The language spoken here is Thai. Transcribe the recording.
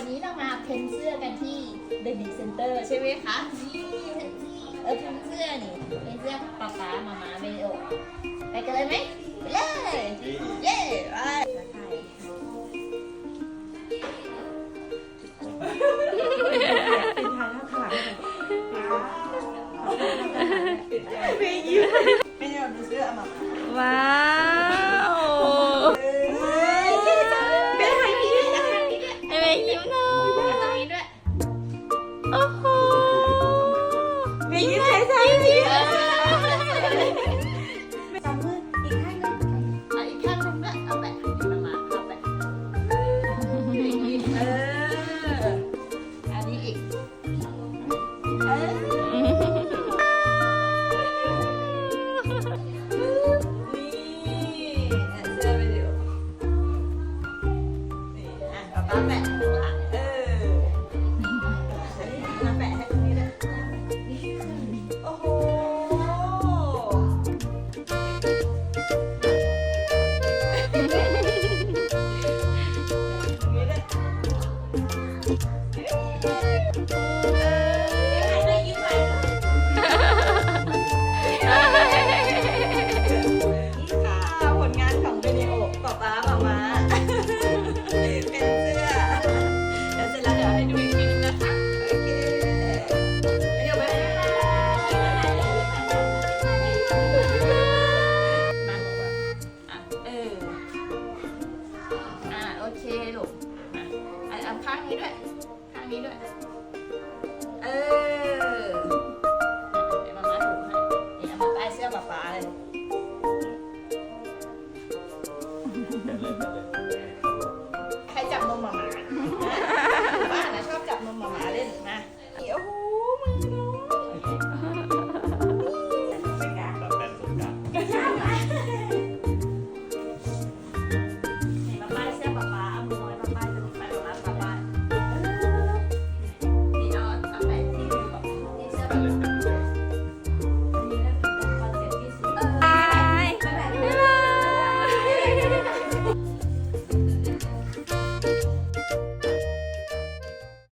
วันนี้เรามาเพ้นเสื้อกันที่ The Big Center ใช่ไหมคะนี่เออเพ้นเสื้อนี่เพ้นเสื้อป๊าป๊ามามาเบโอไปกันเลยไหม โอ้โหมียิ้มใช่ใช่ยิ้มจับมืออีกข้างหนึงเอาอีกข้างหนึงด้วยเอาแบบมามาเอาแบบเออ อันนี้อีก เออ นี่เสื้อไปดูนี่อะป๊าป๊าแปะ Yeah. ข้างนี้ด้วย ข้างนี้ด้วย